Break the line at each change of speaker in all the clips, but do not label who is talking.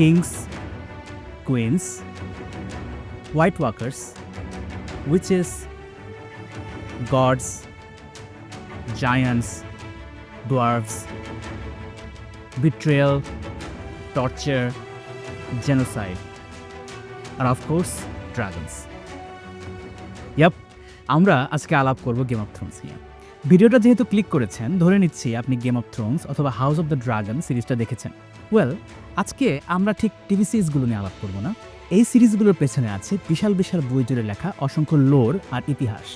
Kings queens white walkers witches gods giants, dwarves, betrayal, torture, genocide, of course, dragons. Yup আমরা আজকে আলাপ করব game of Thrones নিয়ে ভিডিওটা যেহেতু ক্লিক করেছেন ধরে নিচ্ছি আপনি গেম অফ থ্রোনস অথবা হাউস অফ দ্য ড্রাগন সিরিজটা দেখেছেন ওয়েল আজকে আমরা ঠিক টিভি সিরিজগুলো নিয়ে আলাপ করব না। এই সিরিজগুলোর পেছনে আছে বিশাল বিশাল বই জুড়ে লেখা অসংখ্য লোর আর ইতিহাস।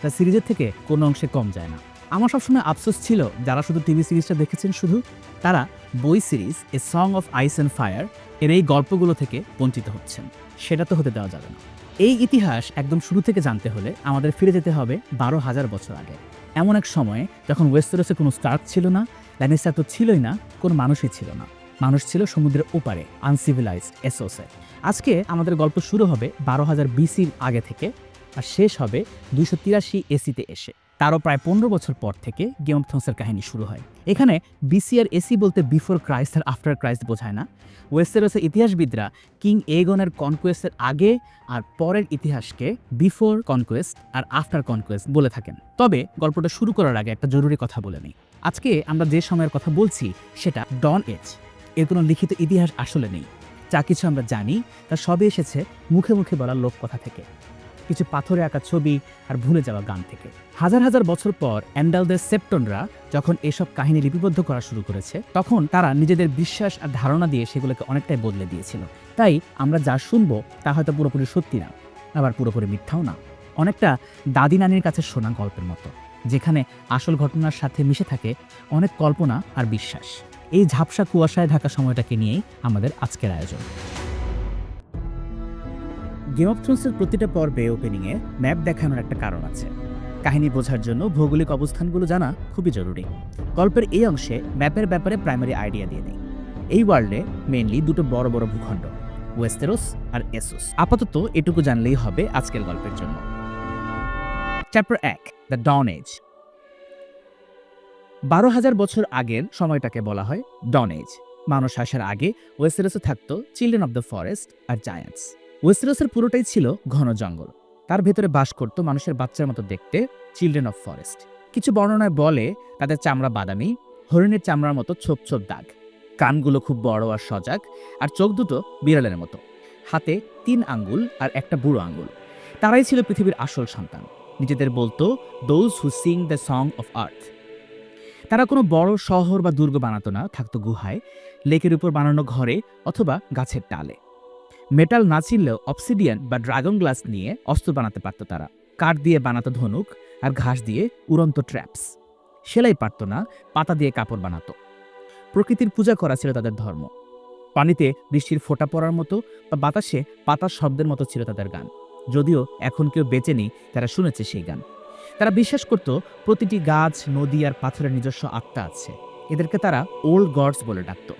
তা সিরিজের থেকে কোনো অংশে কম যায় না। আমার সবসময় আফসোস ছিল যারা শুধু টিভি সিরিজটা দেখেছেন শুধু। তারা বই series A song of ice and fire এর এই গল্পগুলো থেকে বঞ্চিত হচ্ছেন। সেটা তো হতে দেওয়া যাবে না। এই ইতিহাস একদম শুরু থেকে জানতে হলে আমাদের ফিরে যেতে হবে বারো হাজার বছর আগে। এমন এক সময়ে যখন ওয়েস্টারসে কোনো স্টার্ক ছিল না, ল্যানিস্টার তো ছিলই না, কোনো মানুষই ছিল না। মানুষ ছিল সমুদ্রের ওপারে আনসিভিলাইজড এসোসে আজকে আমাদের গল্প শুরু হবে বারো হাজার বিসির আগে থেকে আর শেষ হবে দুইশো তিরাশি এসিতে এসে। তারও প্রায় পনেরো বছর পর থেকে গেম অফ থ্রোনসের কাহিনী শুরু হয়। এখানে বিসি আর এসি বলতে বিফোর ক্রাইস্ট আর আফটার ক্রাইস্ট বোঝায় না। ওয়েস্টারসের ইতিহাসবিদরা কিং এগনের কনকোয়েস্টের আগে আর পরের ইতিহাসকে বিফোর কনকোয়েস্ট আর আফটার কনকোয়েস্ট বলে থাকেন। তবে গল্পটা শুরু করার আগে একটা জরুরি কথা বলে নিই। আজকে আমরা যে সময়ের কথা বলছি সেটা ডন এজ এর কোনো লিখিত ইতিহাস আসলে নেই। যা কিছু আমরা জানি, তা সবই এসেছে মুখে মুখে বলা লোককথা থেকে। কিছু পাথরে আঁকা ছবি আর ভুলে যাওয়া গান থেকে। হাজার হাজার বছর পর অ্যান্ডালদের সেপ্টনরা যখন এসব কাহিনী লিপিবদ্ধ করা শুরু করেছে, তখন তারা নিজেদের বিশ্বাস আর ধারণা দিয়ে সেগুলোকে অনেকটাই বদলে দিয়েছিল। তাই আমরা যা শুনব, তা হয়তো পুরোপুরি সত্যি না, আবার পুরোপুরি মিথ্যাও না। অনেকটা দাদি নানির কাছে শোনা গল্পের মতো, যেখানে আসল ঘটনার সাথে মিশে থাকে অনেক কল্পনা আর বিশ্বাস। এই ঝাপসা কুয়াশায় ঢাকা সময়টাকে নিয়েই আমাদের আজকের আয়োজন। গেম অফ থ্রোনসের প্রতিটা পর্বে ওপেনিংয়ে ম্যাপ দেখানোর একটা কারণ আছে। কাহিনী বোঝার জন্য ভৌগোলিক অবস্থানগুলো জানা খুবই জরুরি। গল্পের এই অংশে ম্যাপের ব্যাপারে প্রাইমারি আইডিয়া দিয়ে দিই। এই ওয়ার্ল্ডে মেনলি দুটো বড় বড় ভূখণ্ড ওয়েস্টেরোস আর এসোস আপাতত এটুকু জানলেই হবে আজকের গল্পের জন্য। চ্যাপ্টার এক দ্য ডন এজ বারো হাজার বছর আগের সময়টাকে বলা হয় ডন এজ মানুষ আসার আগে ওয়েস্টেরোসে থাকত চিলড্রেন অফ দ্য ফরেস্ট আর জায়ান্টস ওয়েস্টেরসের পুরোটাই ছিল ঘন জঙ্গল। তার ভেতরে বাস করত মানুষের বাচ্চার মতো দেখতে চিলড্রেন অফ ফরেস্ট কিছু বর্ণনায় বলে তাদের চামড়া বাদামি, হরিণের চামড়ার মতো ছোপ ছোপ দাগ। কানগুলো খুব বড় আর সজাগ, আর চোখ দুটো বিড়ালের মতো। হাতে তিন আঙ্গুল আর একটা বুড়ো আঙ্গুল। তারাই ছিল পৃথিবীর আসল সন্তান। নিজেদের বলতো those who sing the song of earth তারা কোনো বড় শহর বা দুর্গ বানাতো না, থাকতো গুহায়, লেকের উপর বানানো ঘরে অথবা গাছের টালে মেটাল না ছিললেও অপসিডিয়ান বা ড্রাগন গ্লাস নিয়ে অস্ত্র বানাতে পারত তারা। কাঠ দিয়ে বানাতো ধনুক আর ঘাস দিয়ে উড়ন্ত ট্র্যাপস সেলাই পারত না, পাতা দিয়ে কাপড় বানাতো। প্রকৃতির পূজা করা ছিল তাদের ধর্ম। পানিতে বৃষ্টির ফোঁটা পড়ার মতো বা বাতাসে পাতার শব্দের মতো ছিল তাদের গান। যদিও এখন কেউ বেঁচে নেই তারা শুনেছে সেই গান। তারা বিশ্বাস করত প্রতিটি গাছ, নদী আর পাথরের নিজস্ব আত্মা আছে। এদেরকে তারা ওল্ড গডস বলে ডাকত।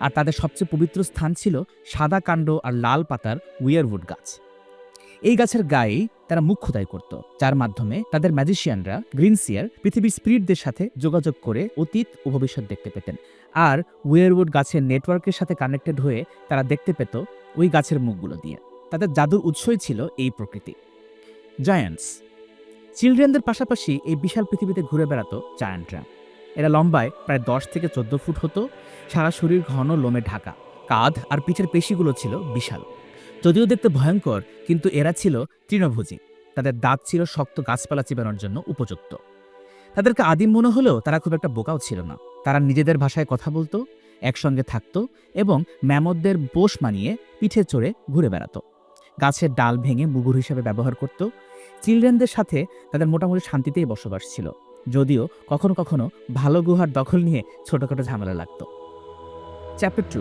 আর তাদের সবচেয়ে পবিত্র স্থান ছিল সাদা কাণ্ড আর লাল পাতার উইয়ারউড গাছ। এই গাছের গায়েই তারা মুখ খোদাই করত, যার মাধ্যমে তাদের ম্যাজিশিয়ানরা গ্রিনসিয়ার পৃথিবীর স্পিরিটদের সাথে যোগাযোগ করে অতীত ও ভবিষ্যৎ দেখতে পেতেন। আর উইয়ারউড গাছের নেটওয়ার্কের সাথে কানেক্টেড হয়ে তারা দেখতে পেত ওই গাছের মুখগুলো দিয়ে। তাদের জাদুর উৎসই ছিল এই প্রকৃতি। জায়ান্টস। চিলড্রেনদের পাশাপাশি এই বিশাল পৃথিবীতে ঘুরে বেড়াতো জায়ান্টরা এরা লম্বায় প্রায় দশ থেকে চোদ্দ ফুট হতো, সারা শরীর ঘন, লোমে ঢাকা। কাঁধ আর পিঠের পেশিগুলো ছিল বিশাল। যদিও দেখতে ভয়ঙ্কর, কিন্তু এরা ছিল তৃণভোজী। তাদের দাঁত ছিল শক্ত গাছপালা চিবানোর জন্য উপযুক্ত। তাদেরকে আদিম মনে হলেও তারা খুব একটা বোকাও ছিল না। তারা নিজেদের ভাষায় কথা বলতো, একসঙ্গে থাকতো এবং ম্যামদদের বোস মানিয়ে পিঠে চড়ে ঘুরে বেড়াতো। গাছের ডাল ভেঙে মুগুর হিসেবে ব্যবহার করত চিলড্রেনদের সাথে তাদের মোটামুটি শান্তিতেই বসবাস ছিল। যদিও কখনো কখনো ভালো গুহার দখল নিয়ে ছোটখাটো ঝামেলা লাগতো। চ্যাপ্টার টু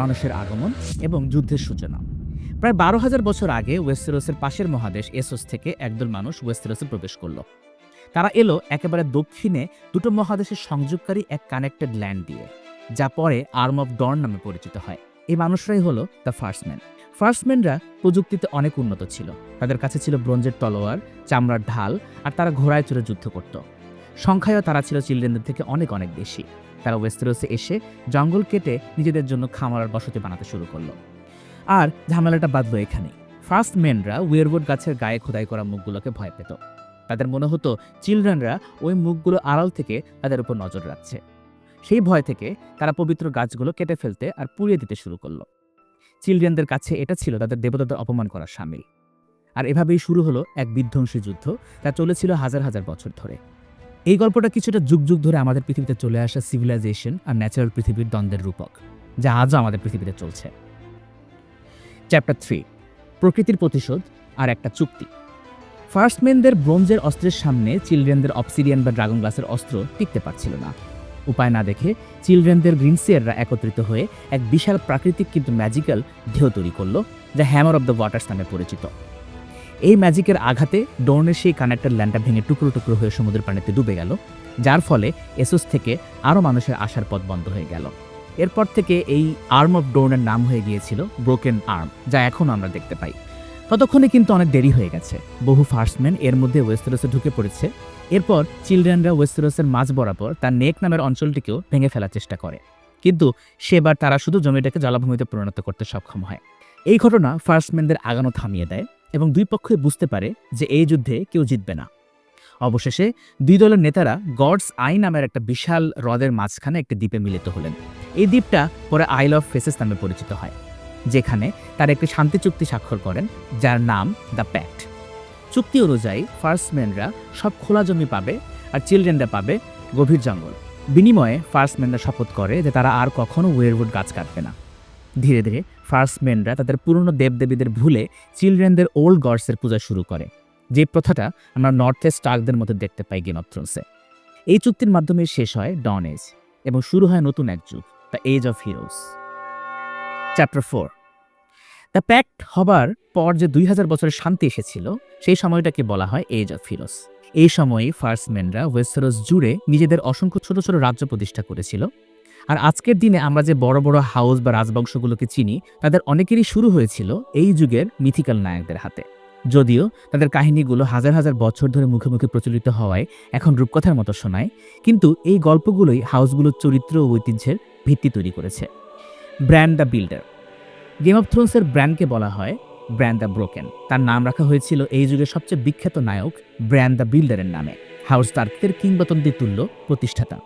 মানুষের আগমন এবং যুদ্ধের সূচনা। প্রায় বারো হাজার বছর আগে ওয়েস্টেরোসের পাশের মহাদেশ এসোস থেকে একদল মানুষ ওয়েস্টেরোসে প্রবেশ করল। তারা এলো একেবারে দক্ষিণে দুটো মহাদেশের সংযোগকারী এক কানেক্টেড ল্যান্ড দিয়ে, যা পরে আর্ম অফ ডর্ন নামে পরিচিত হয়। এই মানুষরাই হলো দ্য ফার্স্টম্যান ফার্স্টম্যানরা প্রযুক্তিতে অনেক উন্নত ছিল। তাদের কাছে ছিল ব্রোঞ্জের তলোয়ার, চামড়ার ঢাল, আর তারা ঘোড়ায় চড়ে যুদ্ধ করত। সংখ্যায়ও তারা ছিল চিলড্রেনদের থেকে অনেক অনেক বেশি। তারা ওয়েস্টেরোসে এসে জঙ্গল কেটে নিজেদের জন্য খামার বসতি বানাতে শুরু করল। আর ঝামেলাটা বাঁধলো এখানেই। ফার্স্ট মেনরা গাছের গায়ে খোদাই করা মুখগুলোকে ভয় পেত। তাদের মনে হতো, চিলড্রেনরা ওই মুখগুলো আড়াল থেকে তাদের উপর নজর রাখছে। সেই ভয় থেকে তারা পবিত্র গাছগুলো কেটে ফেলতে আর পুড়িয়ে দিতে শুরু করল। চিলড্রেনদের কাছে এটা ছিল তাদের দেবতাদের অপমান করার সামিল। আর এভাবেই শুরু হলো এক বিধ্বংসী যুদ্ধ তা চলেছিল হাজার হাজার বছর ধরে। এই গল্পটা কিছুটা যুগ যুগ ধরে আমাদের পৃথিবীতে চলে আসা সিভিলাইজেশন আর ন্যাচারাল পৃথিবীর দ্বন্দ্বের রূপক, যা আজও আমাদের পৃথিবীতে চলছে। চ্যাপ্টার থ্রি প্রকৃতির প্রতিশোধ আর একটা চুক্তি। ফার্স্টম্যানদের ব্রোঞ্জের অস্ত্রের সামনে চিলড্রেনদের অপসিডিয়ান বা ড্রাগন গ্লাসের অস্ত্র টিকতে পারছিল না। উপায় না দেখে চিলড্রেনদের গ্রিনসিয়াররা একত্রিত হয়ে এক বিশাল প্রাকৃতিক কিন্তু ম্যাজিক্যাল ঢেউ তৈরি করল যা হ্যামার অব দ্য ওয়াটার্স নামে পরিচিত। এই ম্যাজিকের আঘাতে ডোর্নের সেই কানেক্টার ল্যান্ডটা ভেঙে টুকরো টুকরো হয়ে সমুদ্রের পানিতে ডুবে গেল, যার ফলে এসোস থেকে আরও মানুষের আসার পথ বন্ধ হয়ে গেল। এরপর থেকে এই আর্ম অফ ডোর্নের নাম হয়ে গিয়েছিল ব্রোকেন আর্ম, যা এখনও আমরা দেখতে পাই। ততক্ষণে কিন্তু অনেক দেরি হয়ে গেছে। বহু ফার্স্টম্যান এর মধ্যে ওয়েস্টেরোসে ঢুকে পড়েছে। এরপর চিলড্রেনরা ওয়েস্টেরোসের মাঝ বরাবর তার নেক নামের অঞ্চলটিকেও ভেঙে ফেলার চেষ্টা করে। কিন্তু সেবার তারা শুধু জমিটাকে জলাভূমিতে পরিণত করতে সক্ষম হয়। এই ঘটনা ফার্স্টম্যানদের আগানো থামিয়ে দেয় এবং দুই পক্ষই বুঝতে পারে যে এই যুদ্ধে কেউ জিতবে না। অবশেষে দুই দলের নেতারা গডস আই নামের একটা বিশাল হ্রদের মাঝখানে একটি দ্বীপে মিলিত হলেন। এই দ্বীপটা পরে আইল অফ ফেসেস নামে পরিচিত হয়, যেখানে তারা একটি শান্তি চুক্তি স্বাক্ষর করেন, যার নাম দ্য প্যাক্ট। চুক্তি অনুযায়ী ফার্স্টম্যানরা সব খোলা জমি পাবে আর চিলড্রেনরা পাবে গভীর জঙ্গল। বিনিময়ে ফার্স্টম্যানরা শপথ করে যে তারা আর কখনো ওয়েরউড গাছ কাটবে না। ধীরে ধীরে ফার্স্টম্যানরা তাদের পুরনো দেবদেবীদের ভুলে চিলড্রেনদের ওল্ড গডসের পূজা শুরু করে। যে প্রথাটা আমরা নর্থ ইস্ট স্টার্কদের মধ্যে দেখতে পাই গেম অফ এই চুক্তির মাধ্যমে শেষ হয় ডন এজ এবং শুরু হয় নতুন এক যুগ, the age of heroes chapter four the pact হবার পর যে দুই হাজার বছরের শান্তি এসেছিল, সেই সময়টাকে বলা হয় এজ অফ হিরোজ এই সময়েই ফার্স্টম্যানরা ওয়েস্টারোস জুড়ে নিজেদের অসংখ্য ছোট ছোট রাজ্য প্রতিষ্ঠা করেছিল। আর আজকের দিনে আমরা যে বড় বড় হাউস বা রাজবংশগুলোকে চিনি, তাদের অনেকেরই শুরু হয়েছিল এই যুগের মিথিক্যাল নায়কদের হাতে। যদিও তাদের কাহিনীগুলো হাজার হাজার বছর ধরে মুখে মুখে প্রচলিত হওয়ায় এখন রূপকথার মতো শোনায়, কিন্তু এই গল্পগুলোই হাউসগুলোর চরিত্র ও ঐতিহ্যের ভিত্তি তৈরি করেছে। Bran the builder Game of থ্রোনসের ব্র্যান্ডকে বলা হয় ব্র্যান্ড দ্য ব্রোকেন তার নাম রাখা হয়েছিল এই যুগের সবচেয়ে বিখ্যাত নায়ক ব্র্যান্ড দ্য বিল্ডারের নামে। হাউস তার্কের কিংবদন্তি তুল্য প্রতিষ্ঠাতা।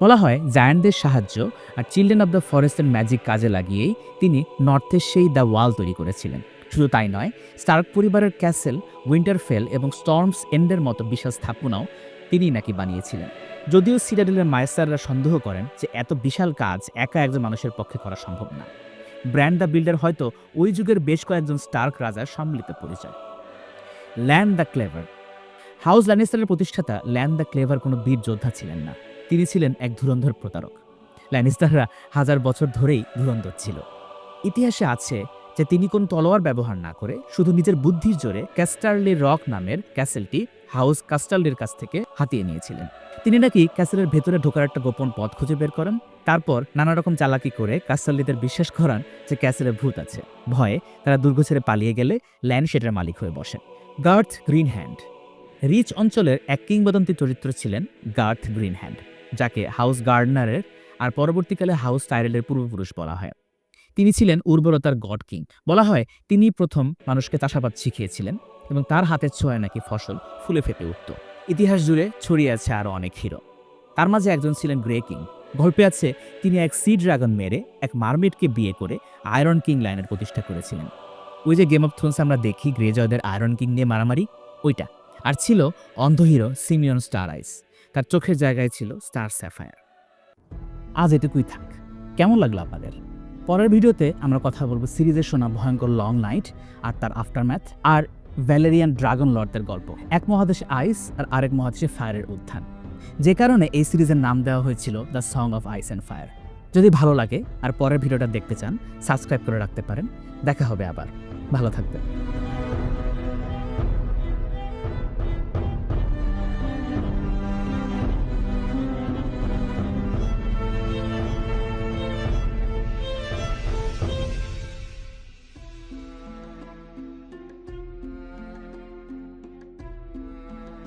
বলা হয় জায়ান্টদের সাহায্য আর চিলড্রেন অব দ্য ফরেস্টের ম্যাজিক কাজে লাগিয়েই তিনি নর্থের সেই দ্য ওয়াল তৈরি করেছিলেন। শুধু তাই নয় স্টার্ক পরিবারের ক্যাসেল উইন্টারফেল এবং স্টর্মস এন্ডের মতো বিশাল স্থাপনাও তিনি নাকি বানিয়েছিলেন। যদিও সিডাডেলের মায়েস্টাররা সন্দেহ করেন যে এত বিশাল কাজ একা একজন মানুষের পক্ষে করা সম্ভব না। ব্র্যান্ড দ্য বিল্ডার হয়তো ওই যুগের বেশ কয়েকজন স্টার্ক রাজার সম্মিলিত পরিচয়। Lann the Clever. হাউস ল্যানিস্টারের প্রতিষ্ঠাতা ল্যান্ড দ্য ক্লেভার কোনো বীর যোদ্ধা ছিলেন না। তিনি ছিলেন এক ধুরন্ধর প্রতারক। ল্যানিস্টাররা হাজার বছর ধরেই ধুরন্ধর ছিল। ইতিহাসে আছে যে তিনি কোন তলোয়ার ব্যবহার না করে শুধু নিজের বুদ্ধির জোরে ক্যাস্টারলি রক নামের ক্যাসেলটি হাউস কাস্টারলির কাছ থেকে হাতিয়ে নিয়েছিলেন। তিনি নাকি ক্যাসেলের ভেতরে ঢোকার একটা গোপন পথ খুঁজে বের করেন। তারপর নানা রকম চালাকি করে কাস্টারলিদের বিশ্বাস করান যে ক্যাসেলের ভূত আছে। ভয়ে তারা দুর্গ ছেড়ে পালিয়ে গেলে ল্যান্ড মালিক হয়ে বসেন, গার্থ গ্রিন হ্যান্ড রিচ অঞ্চলের এক কিংবদন্তি চরিত্র ছিলেন গার্থ গ্রিন হ্যান্ড যাকে হাউস গার্ডনারের আর পরবর্তীকালে হাউস টাইরেলের পূর্বপুরুষ বলা হয়। তিনি ছিলেন উর্বরতার গড কিং। বলা হয় তিনি প্রথম মানুষকে চাষাবাদ শিখিয়েছিলেন। এবং তার হাতের ছোঁয়ায় নাকি ফসল ফুলে ফেপে উঠত। ইতিহাস জুড়ে ছড়িয়ে আছে আরও অনেক হিরো। তার মাঝে একজন ছিলেন গ্রে কিং। গল্পে আছে, তিনি এক সি ড্রাগন মেরে এক মারমেডকে বিয়ে করে আয়রন কিং লাইনের প্রতিষ্ঠা করেছিলেন। ওই যে গেম অফ থ্রোনস আমরা দেখি গ্রেজয়দের আয়রন কিং নিয়ে মারামারি, ওইটা। আর ছিল অন্ধ হিরো সিমিয়ন স্টার আইস তার চোখের জায়গায় ছিল স্টার স্যাফায়ার আজ এটুকুই থাক। কেমন লাগল আপনাদের? পরের ভিডিওতে আমরা কথা বলব সিরিজের শোনা ভয়ঙ্কর লং নাইট আর তার আফটারম্যাথ আর ভ্যালেরিয়ান ড্রাগন লর্ডদের গল্প। এক মহাদেশে আইস আর আরেক মহাদেশে ফায়ারের উত্থান। যে কারণে এই সিরিজের নাম দেওয়া হয়েছিল the song of ice and fire যদি ভালো লাগে আর পরের ভিডিওটা দেখতে চান সাবস্ক্রাইব করে রাখতে পারেন। দেখা হবে আবার। ভালো থাকবেন।